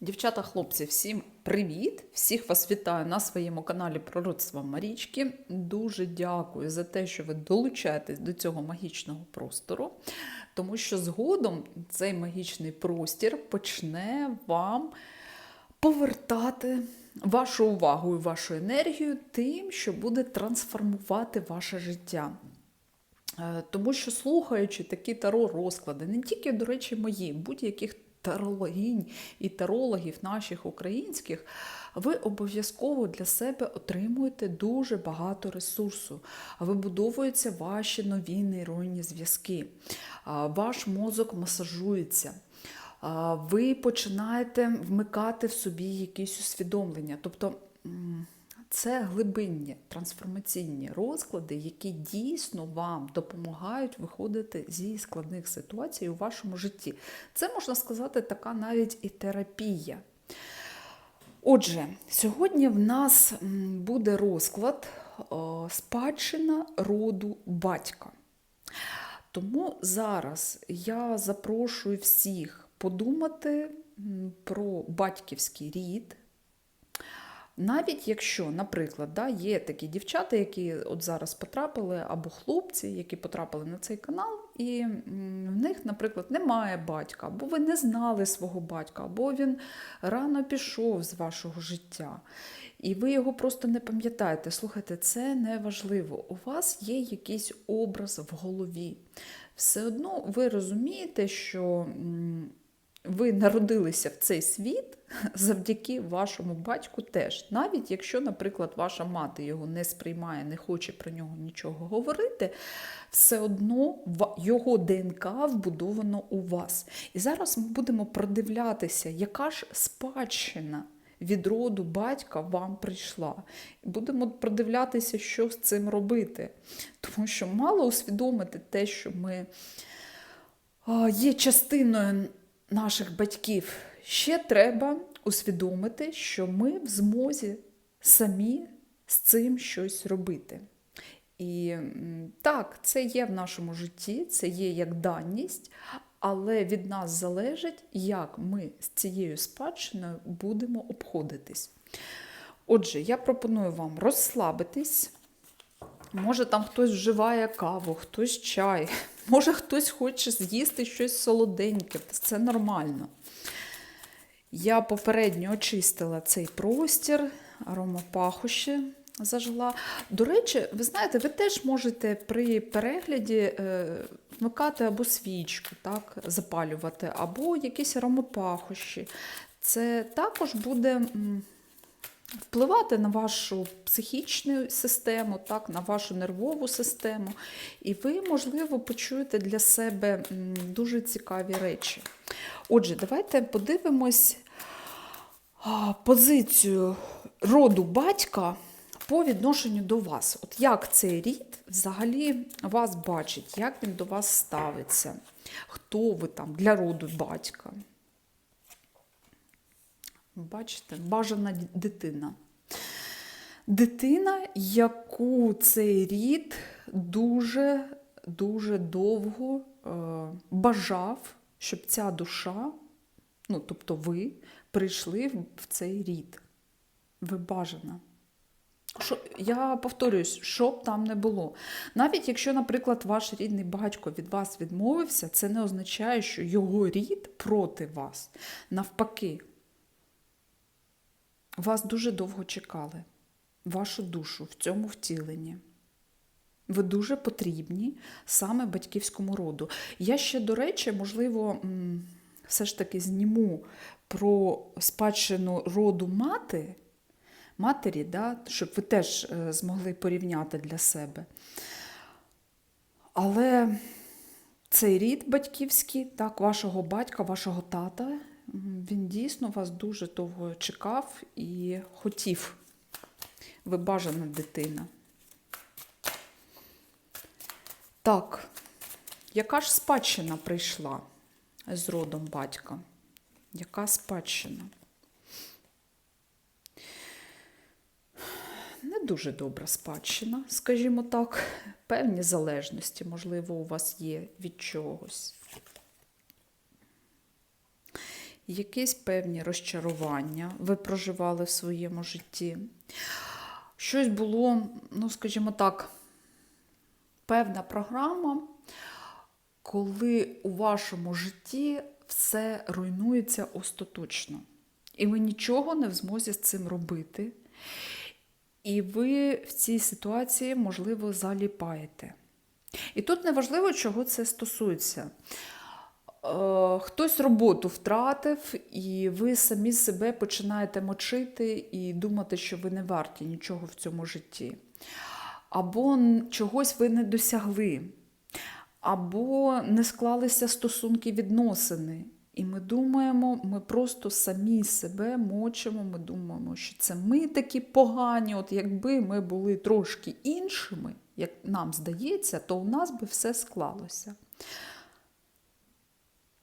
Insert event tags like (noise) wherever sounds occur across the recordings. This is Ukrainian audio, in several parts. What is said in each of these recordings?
Дівчата, хлопці, всім привіт! Всіх вас вітаю на своєму каналі Пророцтва Марічки. Дуже дякую за те, що ви долучаєтесь до цього магічного простору, тому що згодом цей магічний простір почне вам повертати вашу увагу і вашу енергію тим, що буде трансформувати ваше життя. Е, Тому що слухаючи такі таро розклади, не тільки, до речі, мої, будь-яких тарологінь і тарологів наших українських, ви обов'язково для себе отримуєте дуже багато ресурсу. Вибудовуються ваші нові нейронні зв'язки, ваш мозок масажується. Ви починаєте вмикати в собі якісь усвідомлення. Тобто це глибинні трансформаційні розклади, які дійсно вам допомагають виходити зі складних ситуацій у вашому житті. Це можна сказати, така навіть і терапія. Отже, сьогодні в нас буде розклад спадщина роду батька. Тому зараз я запрошую всіх подумати про батьківський рід. Навіть якщо, наприклад, да, є такі дівчата, які от зараз потрапили, або хлопці, які потрапили на цей канал, і в них, наприклад, немає батька, або ви не знали свого батька, або він рано пішов з вашого життя, і ви його просто не пам'ятаєте. Слухайте, це не важливо. У вас є якийсь образ в голові. Все одно ви розумієте, що. Ви народилися в цей світ завдяки вашому батьку теж. Навіть якщо, наприклад, ваша мати його не сприймає, не хоче про нього нічого говорити, все одно його ДНК вбудовано у вас. І зараз ми будемо продивлятися, яка ж спадщина від роду батька вам прийшла. Будемо продивлятися, що з цим робити. Тому що мало усвідомити те, що ми є частиною наших батьків. Ще треба усвідомити, що ми в змозі самі з цим щось робити. І так, це є в нашому житті, це є як даність, але від нас залежить, як ми з цією спадщиною будемо обходитись. Отже, я пропоную вам розслабитись. Може, там хтось вживає каву, хтось чай, може хтось хоче з'їсти щось солоденьке. Це нормально. Я попередньо очистила цей простір, аромапахощі зажгла. До речі, ви знаєте, ви теж можете при перегляді е, вмикати або свічку, так, запалювати, або якісь аромапахощі. Це також буде. Впливати на вашу психічну систему, так, на вашу нервову систему, і ви, можливо, почуєте для себе дуже цікаві речі. Отже, давайте подивимось позицію роду батька по відношенню до вас. От як цей рід взагалі вас бачить, як він до вас ставиться, хто ви там для роду батька. Бачите, бажана дитина. Дитина, яку цей рід дуже дуже довго е, бажав, щоб ця душа, ну тобто ви, прийшли в цей рід. Ви бажана. Що, я повторююсь, що б там не було. Навіть якщо, наприклад, ваш рідний батько від вас відмовився, це не означає, що його рід проти вас. Навпаки, вас дуже довго чекали, вашу душу в цьому втіленні. Ви дуже потрібні саме батьківському роду. Я ще, до речі, можливо, все ж таки зніму про спадщину роду мати, матері, да, щоб ви теж е, змогли порівняти для себе. Але цей рід батьківський, так, вашого батька, вашого тата, він дійсно вас дуже довго чекав і хотів. Ви бажана дитина. Так, яка ж спадщина прийшла з родом батька? Яка спадщина? Не дуже добра спадщина, скажімо так. Певні залежності, можливо, у вас є від чогось. Якісь певні розчарування ви проживали в своєму житті. Щось було, ну, скажімо так, певна програма, коли у вашому житті все руйнується остаточно. І ви нічого не в змозі з цим робити. І ви в цій ситуації, можливо, заліпаєте. І тут неважливо, чого це стосується. Е, Хтось роботу втратив, і ви самі себе починаєте мочити і думати, що ви не варті нічого в цьому житті. Або чогось ви не досягли, або не склалися стосунки відносини. І ми думаємо, ми просто самі себе мочимо, ми думаємо, що це ми такі погані. От якби ми були трошки іншими, як нам здається, то у нас би все склалося.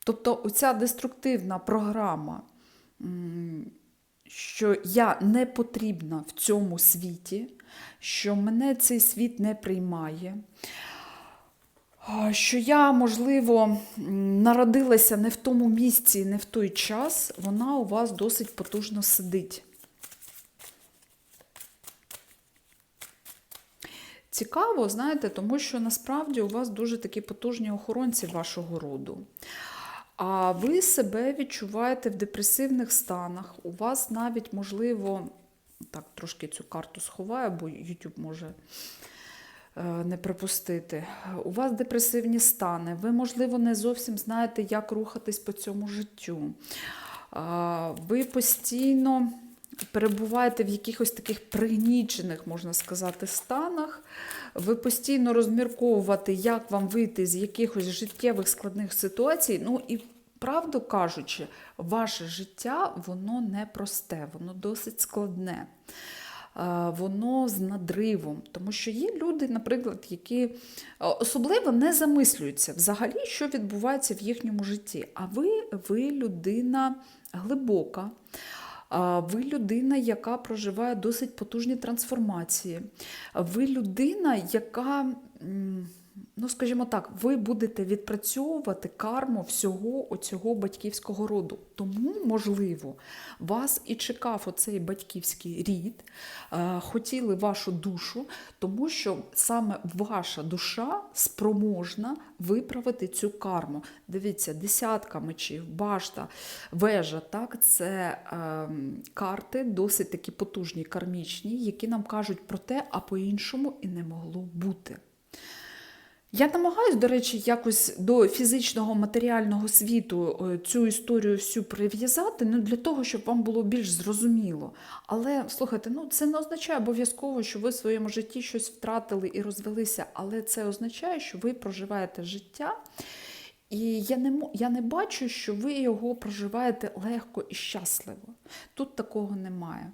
Тобто оця деструктивна програма, що я не потрібна в цьому світі, що мене цей світ не приймає, що я, можливо, народилася не в тому місці, не в той час, вона у вас досить потужно сидить. Цікаво, знаєте, тому що насправді у вас дуже такі потужні охоронці вашого роду. А ви себе відчуваєте в депресивних станах. У вас навіть, можливо, так, трошки цю карту сховаю, бо YouTube може е, не припустити. У вас депресивні стани. Ви, можливо, не зовсім знаєте, як рухатись по цьому життю. Ви постійно перебуваєте в якихось таких пригнічених, можна сказати, станах. Ви постійно розмірковувати, як вам вийти з якихось життєвих складних ситуацій. Ну і правду кажучи, ваше життя воно не воно досить складне. Е, Воно з надривом, тому що є люди, наприклад, які е, особливо не замислюються взагалі, що відбувається в їхньому житті. А ви, ви людина глибока, ви людина, яка проживає досить потужні трансформації. Ви людина, яка, ну скажімо так, ви будете відпрацьовувати карму всього оцього батьківського роду. Тому, можливо, вас і чекав оцей батьківський рід, е, хотіли вашу душу, тому що саме ваша душа спроможна виправити цю карму. Дивіться, десятка мечів, башта, вежа, так, це ем, карти досить такі потужні, кармічні, які нам кажуть про те, а по-іншому і не могло бути. Я намагаюсь, до речі, якось до фізичного матеріального світу е, цю історію всю прив'язати, ну для того, щоб вам було більш зрозуміло. Але слухайте, ну це не означає обов'язково, що ви в своєму житті щось втратили і розвелися, але це означає, що ви проживаєте життя. І я не, я не бачу, що ви його проживаєте легко і щасливо. Тут такого немає.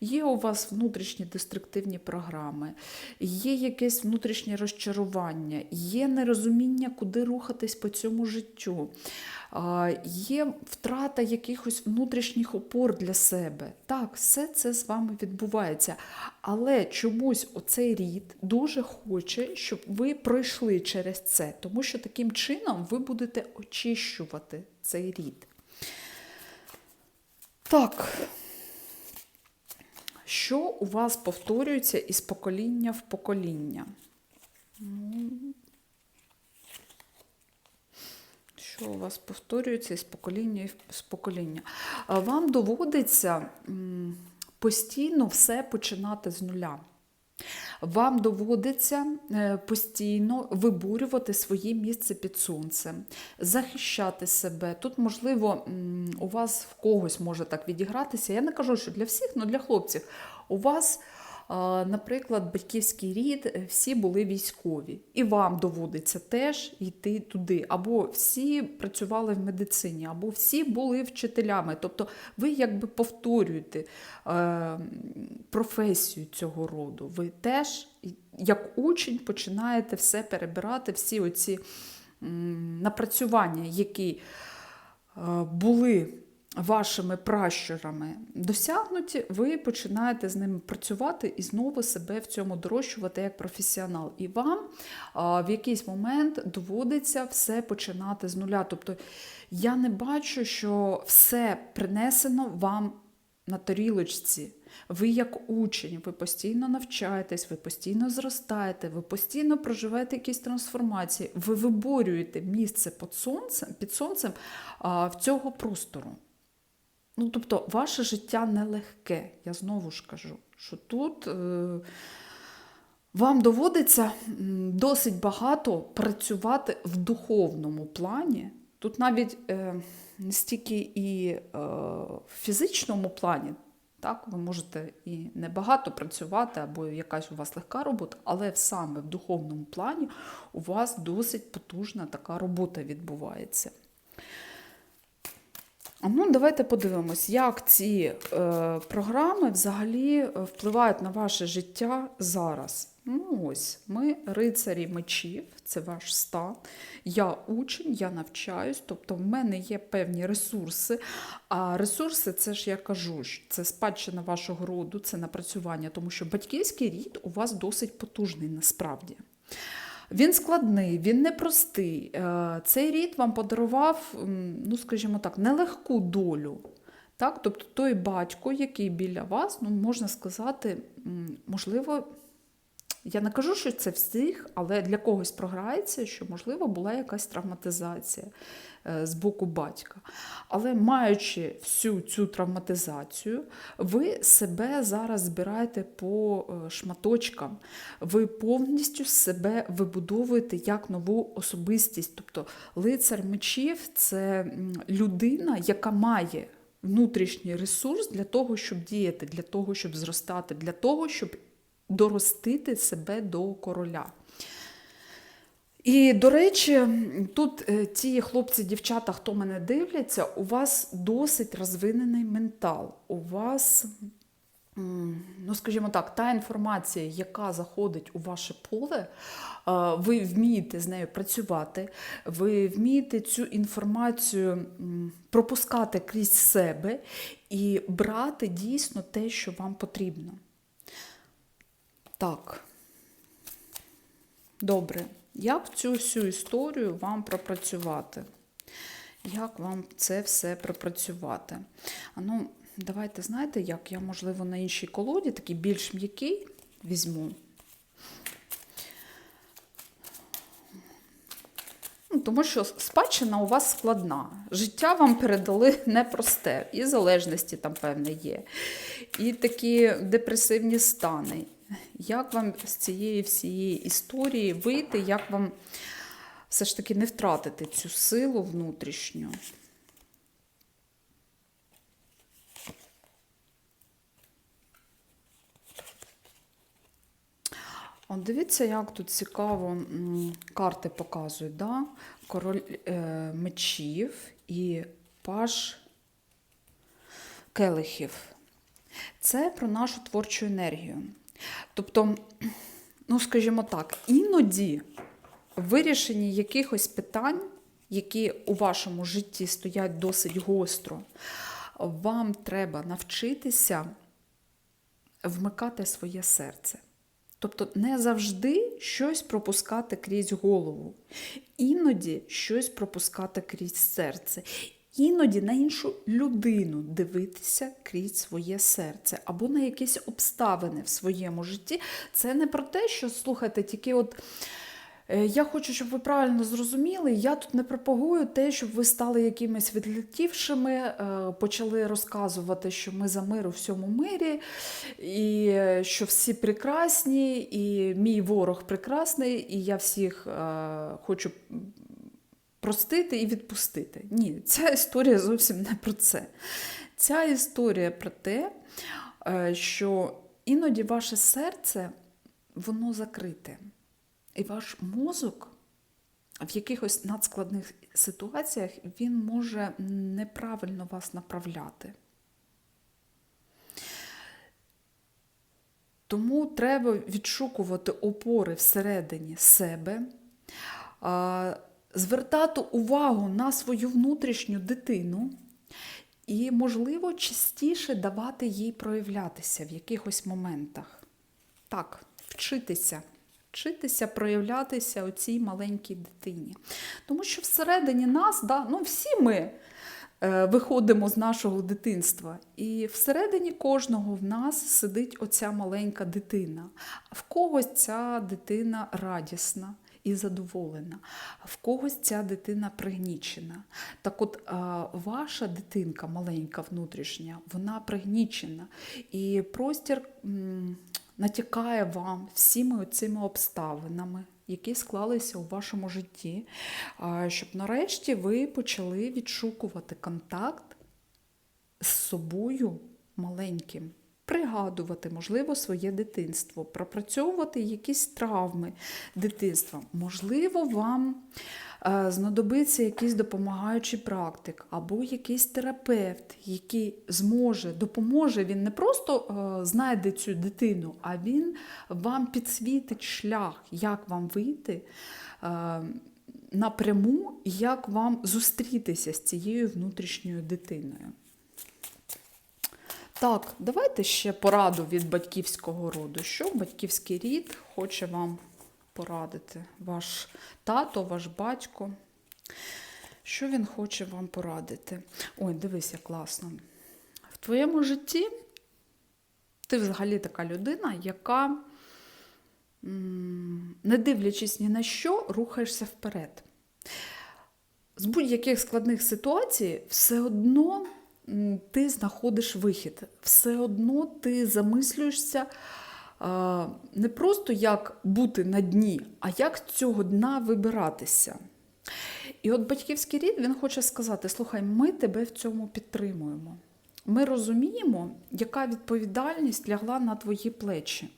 Є у вас внутрішні деструктивні програми, є якесь внутрішнє розчарування, є нерозуміння, куди рухатись по цьому життю, є втрата якихось внутрішніх опор для себе. Так, все це з вами відбувається. Але чомусь оцей рід дуже хоче, щоб ви пройшли через це, тому що таким чином ви будете очищувати цей рід. Так. Що у вас повторюється із покоління в покоління? Ну, Що у вас повторюється із покоління в покоління? Вам доводиться постійно все починати з нуля. Вам доводиться е, постійно вибурювати своє місце під сонцем, захищати себе. Тут, можливо, у вас в когось може так відігратися. Я не кажу, що для всіх, але для хлопців. У вас, наприклад, батьківський рід, е, всі були військові, і вам доводиться теж йти туди. Або всі працювали в медицині, або всі були вчителями. Тобто ви якби повторюєте е, професію цього роду. Ви теж, як учень, починаєте все перебирати, всі оці напрацювання, які е, були вашими пращурами досягнуті, ви починаєте з ними працювати і знову себе в цьому дорощувати як професіонал. І вам а, в якийсь момент доводиться все починати з нуля. Тобто я не бачу, що все принесено вам на тарілочці. Ви як учень, ви постійно навчаєтесь, ви постійно зростаєте, ви постійно проживаєте якісь трансформації, ви виборюєте місце під сонцем, під сонцем а, в цього простору. Ну, тобто, ваше життя нелегке. Я знову ж кажу, що тут е, вам доводиться досить багато працювати в духовному плані. Тут навіть е, стільки і е, в фізичному плані, так, ви можете і небагато працювати, або якась у вас легка робота, але саме в духовному плані у вас досить потужна така робота відбувається. Ну, давайте подивимось, як ці е, програми взагалі е, впливають на ваше життя зараз. Ну, ось, ми рицарі мечів, це ваш стан. Я учень, я навчаюсь, тобто в мене є певні ресурси. А ресурси, це ж я кажу, це спадщина вашого роду, це напрацювання, тому що батьківський рід у вас досить потужний насправді. Він складний, він непростий. Е, Цей рід вам подарував, ну скажімо так, нелегку долю. Так? Тобто той батько, який біля вас, ну, можна сказати, можливо, я не кажу, що це всіх, але для когось програється, що, можливо, була якась травматизація е, з боку батька. Але маючи всю цю травматизацію, ви себе зараз збираєте по е, шматочкам. Ви повністю себе вибудовуєте як нову особистість. Тобто лицар мечів це людина, яка має внутрішній ресурс для того, щоб діяти, для того, щоб зростати, для того, щоб доростити себе до короля. І, до речі, тут е, ті хлопці, дівчата, хто мене дивляться, у вас досить розвинений ментал. У вас, ну скажімо так, та інформація, яка заходить у ваше поле, е, ви вмієте з нею працювати, ви вмієте цю інформацію пропускати крізь себе і брати дійсно те, що вам потрібно. Так. Добре. Як цю всю історію вам пропрацювати? Як вам це все пропрацювати? А ну, давайте знаєте, як я, можливо, на іншій колоді, такий більш м'який візьму. Ну, тому що спадщина у вас складна. Життя вам передали непросте. І залежності там, певне, є. І такі депресивні стани. Як вам з цієї всієї історії вийти, як вам все ж таки не втратити цю силу внутрішню? От дивіться, як тут цікаво карти показують. Да? Король е, мечів і паж келихів. Це про нашу творчу енергію. Тобто, ну, скажімо так, іноді в вирішенні якихось питань, які у вашому житті стоять досить гостро, вам треба навчитися вмикати своє серце. Тобто не завжди щось пропускати крізь голову, іноді щось пропускати крізь серце, іноді на іншу людину дивитися крізь своє серце або на якісь обставини в своєму житті. Це не про те, що слухайте, тільки от. е, Я хочу, щоб ви правильно зрозуміли, я тут не пропагую те, щоб ви стали якимись відлетівшими, е, почали розказувати, що ми за мир у всьому мирі, і е, що всі прекрасні, і мій ворог прекрасний, і я всіх хочу простити і відпустити. Ні, ця історія зовсім не про це. Ця історія про те, е, що іноді ваше серце воно закрите. І ваш мозок в якихось надскладних ситуаціях він може неправильно вас направляти. Тому треба відшукувати опори всередині себе, звертати увагу на свою внутрішню дитину і, можливо, частіше давати їй проявлятися в якихось моментах. Так, вчитися. Вчитися проявлятися у цій маленькій дитині. Тому що всередині нас, да, ну всі ми е, виходимо з нашого дитинства, і всередині кожного в нас сидить оця маленька дитина. В когось ця дитина радісна. І задоволена, в когось ця дитина пригнічена. Так от ваша дитинка маленька внутрішня, вона пригнічена. І простір натякає вам всіми цими обставинами, які склалися у вашому житті, щоб нарешті ви почали відшукувати контакт з собою маленьким. Пригадувати, можливо, своє дитинство, пропрацьовувати якісь травми дитинства. Можливо, вам е, знадобиться якийсь допомагаючий практик або якийсь терапевт, який зможе, допоможе. Він не просто е, знайде цю дитину, а він вам підсвітить шлях, як вам вийти. Е, Напряму, як вам зустрітися з цією внутрішньою дитиною. Так, давайте ще пораду від батьківського роду. Що батьківський рід хоче вам порадити? Ваш тато, ваш батько. Що він хоче вам порадити? Ой, дивись, класно. В твоєму житті ти взагалі така людина, яка, не дивлячись ні на що, рухаєшся вперед. З будь-яких складних ситуацій все одно ти знаходиш вихід. Все одно ти замислюєшся не просто як бути на дні, а як цього дна вибиратися. І от батьківський рід він хоче сказати: слухай, ми тебе в цьому підтримуємо. Ми розуміємо, яка відповідальність лягла на твої плечі.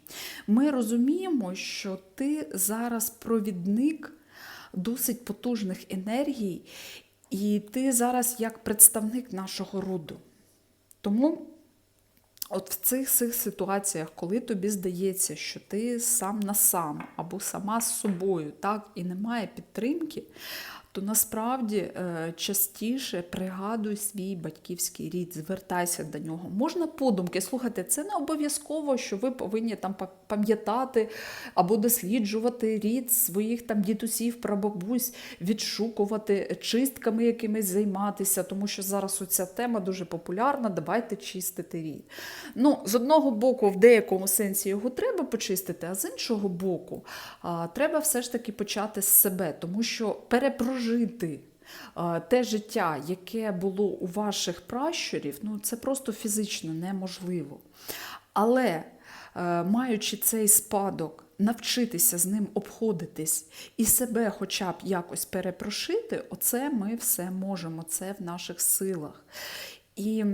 Ми розуміємо, що ти зараз провідник досить потужних енергій, і ти зараз як представник нашого роду. Тому от в цих цих ситуаціях, коли тобі здається, що ти сам на сам або сама з собою, так, і немає підтримки, то насправді е, частіше пригадуй свій батьківський рід, звертайся до нього. Можна подумки, слухайте, це не обов'язково, що ви повинні там пам'ятати або досліджувати рід своїх там дідусів, прабабусь, відшукувати, чистками якимись займатися, тому що зараз оця тема дуже популярна. Давайте чистити рід. Ну, З одного боку, в деякому сенсі його треба почистити, а з іншого боку, треба все ж таки почати з себе, тому що перепрожити прожити те життя, яке було у ваших пращурів, ну це просто фізично неможливо. Але е, маючи цей спадок, навчитися з ним обходитись і себе хоча б якось перепрошити, оце ми все можемо, це в наших силах. І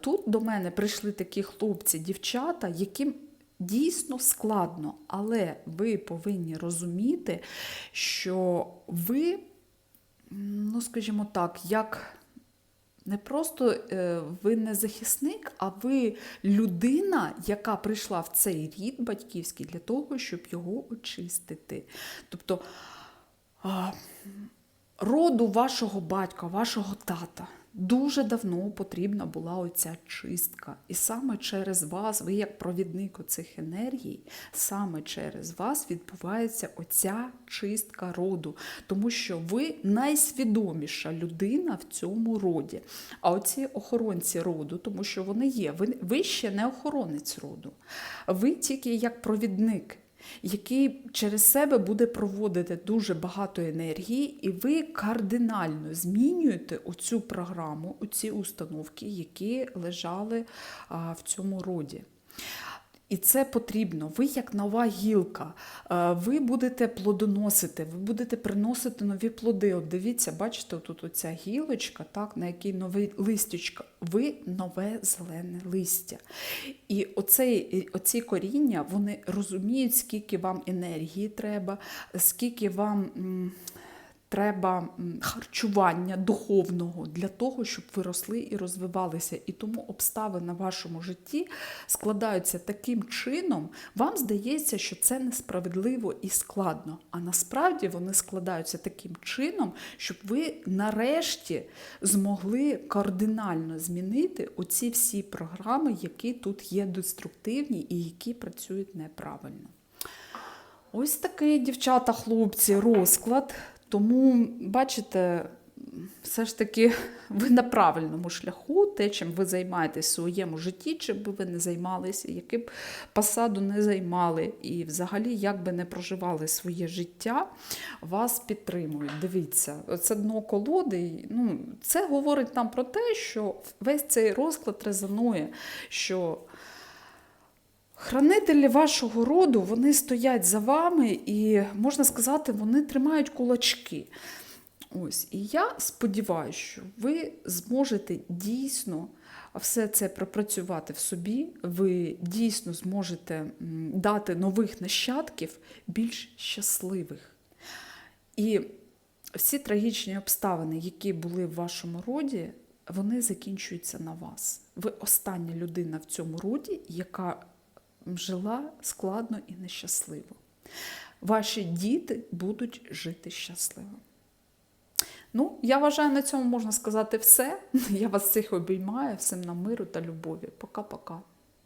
тут до мене прийшли такі хлопці, дівчата, яким дійсно складно, але ви повинні розуміти, що ви ну, скажімо так, як не просто е, ви не захисник, а ви людина, яка прийшла в цей рід батьківський для того, щоб його очистити. Тобто роду вашого батька, вашого тата. Дуже давно потрібна була оця чистка. І саме через вас, ви як провідник оцих енергій, саме через вас відбувається оця чистка роду, тому що ви найсвідоміша людина в цьому роді. А оці охоронці роду, тому що вони є, ви, ви ще не охоронець роду, ви тільки як провідник який через себе буде проводити дуже багато енергії, і ви кардинально змінюєте оцю програму, оці установки, які лежали в цьому роді. І це потрібно. Ви як нова гілка, ви будете плодоносити, ви будете приносити нові плоди. От дивіться, бачите, тут оця гілочка, так, на якій нове листячка, ви нове зелене листя. І оцей, оці коріння вони розуміють, скільки вам енергії треба, скільки вам треба харчування духовного для того, щоб ви росли і розвивалися. І тому обставини в вашому житті складаються таким чином, вам здається, що це несправедливо і складно. А насправді вони складаються таким чином, щоб ви нарешті змогли кардинально змінити оці всі програми, які тут є деструктивні і які працюють неправильно. Ось такий, дівчата, хлопці, розклад. Тому, бачите, все ж таки ви на правильному шляху, те, чим ви займаєтесь в своєму житті, чим би ви не займалися, яку б посаду не займали, і взагалі, як би не проживали своє життя, вас підтримують. Дивіться, це дно колоди. Ну, це говорить нам про те, що весь цей розклад резонує, що Хранителі вашого роду вони стоять за вами і, можна сказати, вони тримають кулачки. Ось, і я сподіваюся, що ви зможете дійсно все це пропрацювати в собі, ви дійсно зможете дати нових нащадків більш щасливих. І всі трагічні обставини, які були в вашому роді, вони закінчуються на вас. Ви остання людина в цьому роді, яка жила складно і нещасливо. Ваші діти будуть жити щасливо. Ну, я вважаю, на цьому можна сказати все. (laughs) Я вас всіх обіймаю, всім на миру та любові. Пока-пока.